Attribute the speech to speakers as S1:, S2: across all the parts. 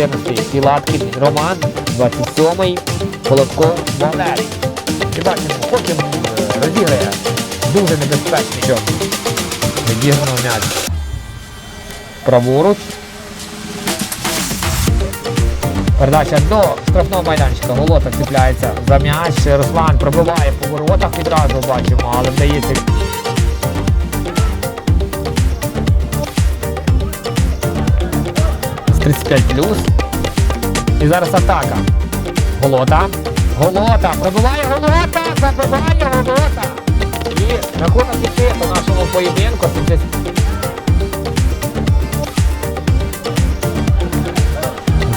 S1: 14-й Пілаткін Роман, 27-й Холодков Валерій. І бачимо, потім е, розіграє дуже небезпечно, що м'яч. Праворуч. Передача до штрафного майданчика. Голота цепляється за м'яч. Руслан пробиває по воротах відразу бачимо, але вдається. 35 плюс. І зараз атака. Голота. Голота. Пробиває голота! Забиває голота! І рахунок по нашому поєдинку. 70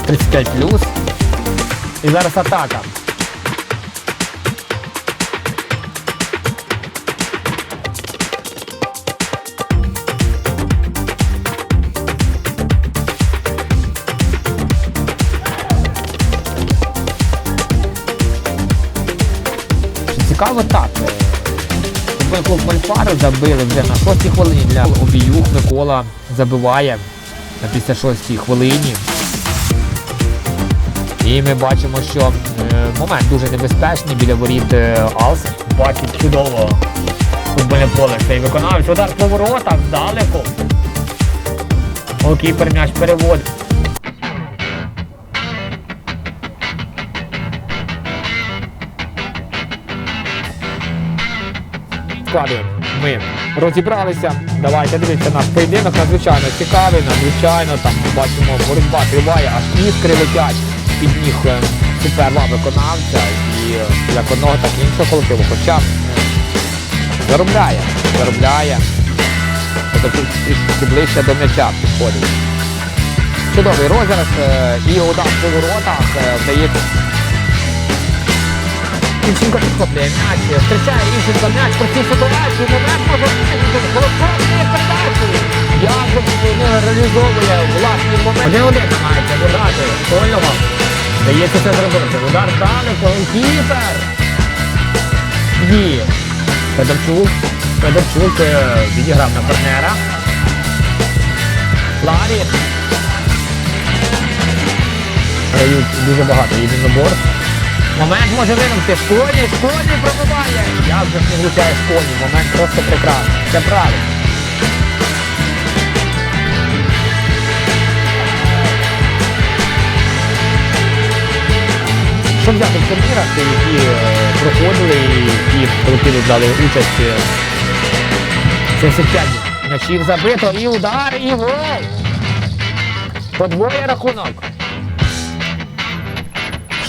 S1: 35 плюс. І зараз атака. Цікаво так. клуб забили вже на 6 хвилині для обіюх. Микола забиває на 56 хвилині. І ми бачимо, що е, момент дуже небезпечний біля воріт е, Алс. Бачить чудово футбольне поле цей виконавець. Удар по воротах здалеку. Голкіпер м'яч переводить. Складуємо. Ми розібралися. Давайте дивіться наш поєдинок. Надзвичайно цікавий, надзвичайно там бачимо, боротьба триває, аж іскри летять під ніг е, суперва виконавця і е, як одного, так і іншого колективу. Хоча е, заробляє, заробляє. Трішки ближче до м'яча підходить. Чудовий розіграш і удар по воротах вдається. Івченко підхоплює м'яч, зустрічає Івченко м'яч про цю ситуацію, момент може бути колокольної передачі. Як же не реалізовує власний момент. Один-один намагається додати Сольного. Дається це зробити. Удар далеко, голкіпер. Є. Федорчук. Федорчук е, відіграв на партнера. Ларі. Дають дуже багато єдиноборств. Момент може винути. Школьний, школьний пробиває. Як же ж не влучає школьний. Момент просто прекрасний. Це правильно. Що взяти в турнірах, які е, проходили і які колективи брали участь. е, 75 м'ячів забито, і удар, і гол. Подвоє рахунок.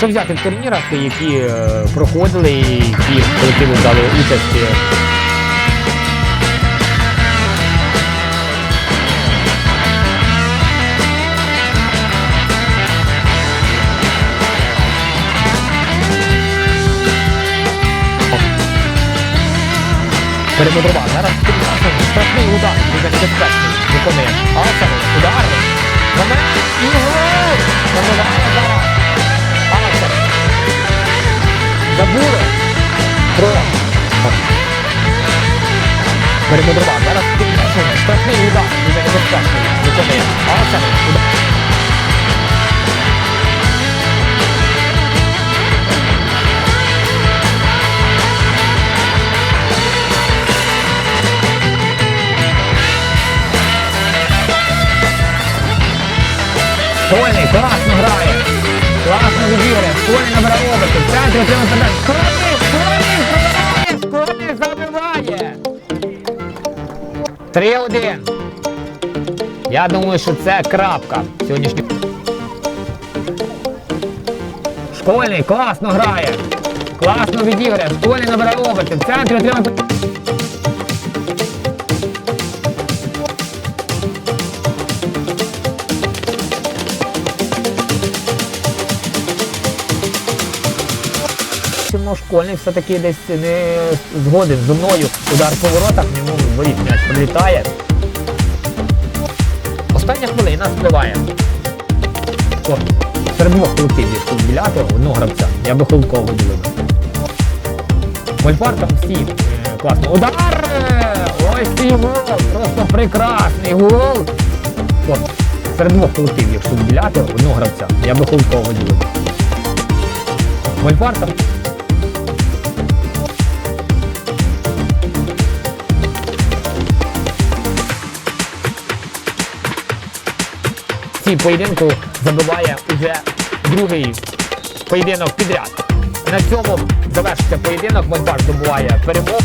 S1: Що взяти в турнірах, які е, проходили і які колективи брали участь. е, Зараз страшний удар. Дуже небезпечний. Виконує. Алсаний. Удар. Момент. І гол. Забиває Про. Перебудрував. Зараз страшний удар. Дуже небезпечний. Виконує. Алсаний. Удар. Школьний класно грає. Класно відіграє. Школьний набирає оберти. В центрі отримав передачу. 3-1. Я думаю, що це крапка сьогоднішнього. Школьний класно грає. Класно відіграє. Школьний набирає оберти. В центрі отримав Чому школьник все-таки десь не згоден зі мною. Удар по воротах, ньому в воріт м'яч прилітає. Остання хвилина спливає. Серед двох колективів тут біляти одного гравця. Я би Холкова виділив. Мольфар там всі е, класно. Удар! Ось цей гол! Просто прекрасний гол! О, серед двох колективів, якщо виділяти одного гравця, я би Холкова виділив. Мольфарта. В цій поєдинку забиває уже другий поєдинок підряд. На цьому завершиться поєдинок. Мольфар добуває перемогу.